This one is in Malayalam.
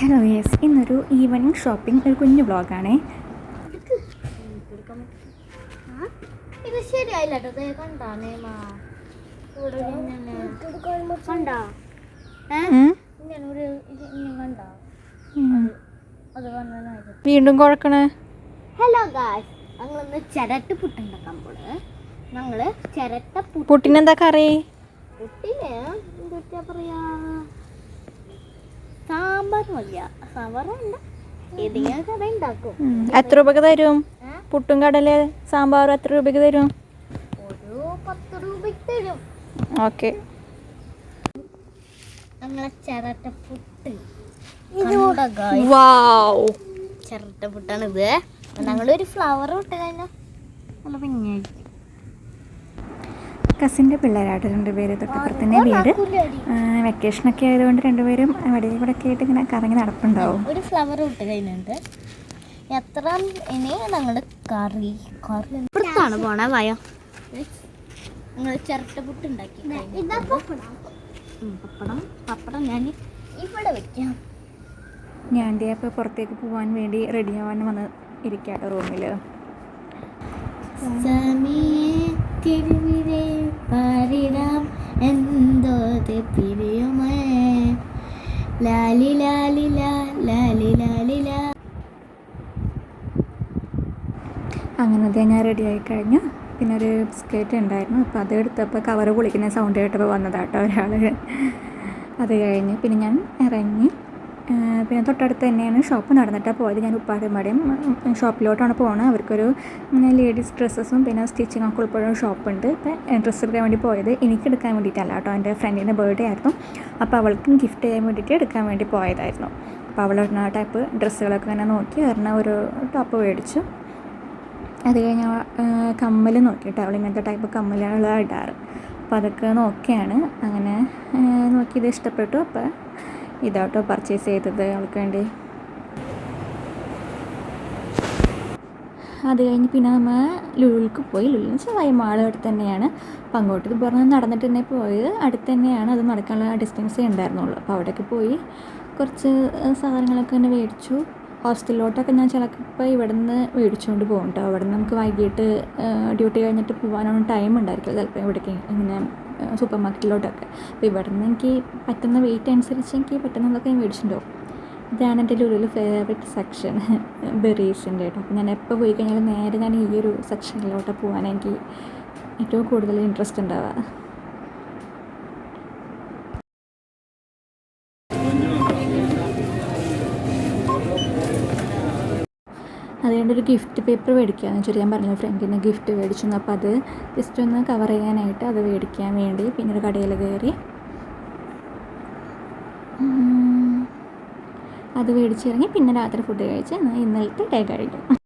ഹലോ യെസ് ഇന്നൊരു ഈവനിങ് ഷോപ്പിംഗ് ഒരു കുഞ്ഞു ബ്ലോഗാണേ? ഇത് ശരിയായില്ല കേട്ടോ കണ്ടാ നേമ കണ്ടാ? വീണ്ടും കുഴക്കണേ? ഹലോ ഗായ്സ് ഞങ്ങളൊന്ന് ചിരട്ട പുട്ടുണ്ടാക്കാൻ പോൾ ഞങ്ങൾ ചിരട്ട പുട്ട് പുട്ടിനെന്താ കറി? പുട്ടിന് ഏതെങ്കിലും കഥ ഉണ്ടാക്കും. എത്ര രൂപക്ക് തരും? പുട്ടും കടല സാമ്പാറും എത്ര രൂപക്ക് തരും? ഒരു പത്ത് രൂപയ്ക്ക് തരും. ഓക്കെ. ചിരട്ടപ്പുട്ട് കണ്ടോ guys? വാവ്. ചിരട്ടപ്പുട്ടാണിത് ഞങ്ങളൊരു ഫ്ലവർ ഇട്ട് കഴിഞ്ഞാൽ നല്ല ഭംഗിയായിരിക്കും. കസിന്റെ പിള്ളേരായിട്ട് രണ്ടുപേര്. തൊട്ടപ്പുറത്തന്നെ വീട്. വെക്കേഷനൊക്കെ ആയതുകൊണ്ട് രണ്ടുപേരും അവിടെ ഇവിടെ ഒക്കെ ആയിട്ട് ഇങ്ങനെ കറങ്ങി നടപ്പുണ്ടാവും. ഒരു ഫ്ലവർ ഇട്ട് കഴിഞ്ഞിട്ട് എത്ര ഇനി ഞങ്ങളുടെ കറി കറി ഇപ്പുറത്താണ് പോണ വയോ? ഞങ്ങൾ ചിരട്ട ഉണ്ടാക്കി പപ്പടം. പപ്പടം ഞാൻ ഇവിടെ വെക്കാം. ഞാൻ അപ്പോൾ പുറത്തേക്ക് പോകാൻ വേണ്ടി റെഡി ആവാൻ വന്ന് ഇരിക്കാട്ടോ റൂമിൽ സമയത്തിരുവിരെ പാരിടാം എന്തോ പിരിയുമേ? ലാലി ലാലി ലാലി ലാലി ലാ. അങ്ങനെ ദേ ഞാൻ റെഡി ആയി കഴിഞ്ഞു. പിന്നെ ഒരു ബിസ്ക്കറ്റ് ഉണ്ടായിരുന്നു. അപ്പോൾ അത് എടുത്തപ്പോൾ കവർ പൊളിക്കുന്ന സൗണ്ട് കേട്ടപ്പോൾ വന്നതാട്ടോ ഒരാൾ അത് കഴിഞ്ഞ് പിന്നെ ഞാൻ ഇറങ്ങി. പിന്നെ തൊട്ടടുത്ത് തന്നെയാണ് ഷോപ്പ് നടന്നിട്ടാണ് പോയത്. ഞാൻ ഉപ്പാടുമ്പടയും ഷോപ്പിലോട്ടാണ് പോകുന്നത് അവർക്കൊരു ലേഡീസ് ഡ്രസ്സസും പിന്നെ സ്റ്റിച്ചിങ് ഒക്കെ ഉൾപ്പെടുന്ന ഷോപ്പുണ്ട്. ഇപ്പം ഡ്രസ്സ് എടുക്കാൻ വേണ്ടി പോയത് എനിക്ക് എടുക്കാൻ വേണ്ടിയിട്ടല്ല കേട്ടോ. എന്റെ ഫ്രണ്ടിന്റെ ബർത്ത്ഡേ ആയിരുന്നു. അപ്പോൾ അവൾക്കും ഗിഫ്റ്റ് ചെയ്യാൻ വേണ്ടിയിട്ട് എടുക്കാൻ വേണ്ടി പോയതായിരുന്നു. അപ്പോൾ ഇടുന്ന ടൈപ്പ് ഡ്രസ്സുകളൊക്കെ ഇങ്ങനെ നോക്കി ഒരെണ്ണം ഒരു ടോപ്പ് മേടിച്ചു. അത് കഴിഞ്ഞ് കമ്മൽ നോക്കിയിട്ട് അവൾ ഇങ്ങനത്തെ ടൈപ്പ് കമ്മലുകളാണ് ഇടാറ്. അപ്പോൾ അതൊക്കെ നോക്കിയാണ്. അങ്ങനെ നോക്കി ഇത് ഇഷ്ടപ്പെട്ടു. അപ്പോൾ ഇതാട്ടോ പർച്ചേസ് ചെയ്തത് അവൾക്ക് വേണ്ടി. അത് കഴിഞ്ഞ് പിന്നെ നമ്മൾ ലുലുക്ക് പോയി. ലുലുന്ന് വെച്ചാൽ വൈമാൾ അടുത്ത് തന്നെയാണ്. അപ്പം അങ്ങോട്ട് ഇത് പറഞ്ഞ് നടന്നിട്ട് തന്നെ പോയത്. അടുത്ത് തന്നെയാണ് അത് നടക്കാനുള്ള ഡിസ്റ്റൻസേ ഉണ്ടായിരുന്നുള്ളൂ. അപ്പോൾ അവിടേക്ക് പോയി കുറച്ച് സാധനങ്ങളൊക്കെ തന്നെ മേടിച്ചു. ഹോസ്റ്റലിലോട്ടൊക്കെ ഞാൻ ചിലപ്പോൾ ഇവിടെ നിന്ന് മേടിച്ചുകൊണ്ട് പോകും കേട്ടോ. അവിടെ നിന്ന് നമുക്ക് വൈകിട്ട് ഡ്യൂട്ടി കഴിഞ്ഞിട്ട് പോകാനൊന്നും ടൈം ഉണ്ടായിരിക്കില്ല ചിലപ്പോൾ ഇവിടേക്ക് ഇങ്ങനെ സൂപ്പർ മാർക്കറ്റിലോട്ടൊക്കെ അപ്പോൾ ഇവിടെ നിന്ന് എനിക്ക് പറ്റുന്ന വെയിറ്റ് അനുസരിച്ച് എനിക്ക് പറ്റുന്നതൊക്കെ ഞാൻ മേടിച്ചിട്ടുണ്ടാവും ഇതാണ് എന്റെ ലുലുവിൽ ഫേവറേറ്റ് സെക്ഷൻ ബെറീസിന്റെ കേട്ടോ. അപ്പോൾ ഞാൻ എപ്പോൾ പോയി കഴിഞ്ഞാലും നേരെ ഞാൻ ഈ ഒരു സെക്ഷനിലോട്ട് പോകാൻ എനിക്ക് ഏറ്റവും കൂടുതൽ ഇൻട്രസ്റ്റ് ഉണ്ടാവുക. അതുകൊണ്ട് ഒരു ഗിഫ്റ്റ് പേപ്പർ മേടിക്കുകയെന്ന് വെച്ചാൽ ഞാൻ പറഞ്ഞു ഫ്രണ്ടിന് ഗിഫ്റ്റ് മേടിച്ചു അപ്പോൾ അത് ജസ്റ്റ് ഒന്ന് കവർ ചെയ്യാനായിട്ട് അത് മേടിക്കാൻ വേണ്ടി പിന്നെ ഒരു കടയിൽ കയറി. അത് മേടിച്ചിറങ്ങി പിന്നെ രാത്രി ഫുഡ് കഴിച്ച് ഇന്നലത്തെ ഡേ കഴിഞ്ഞു.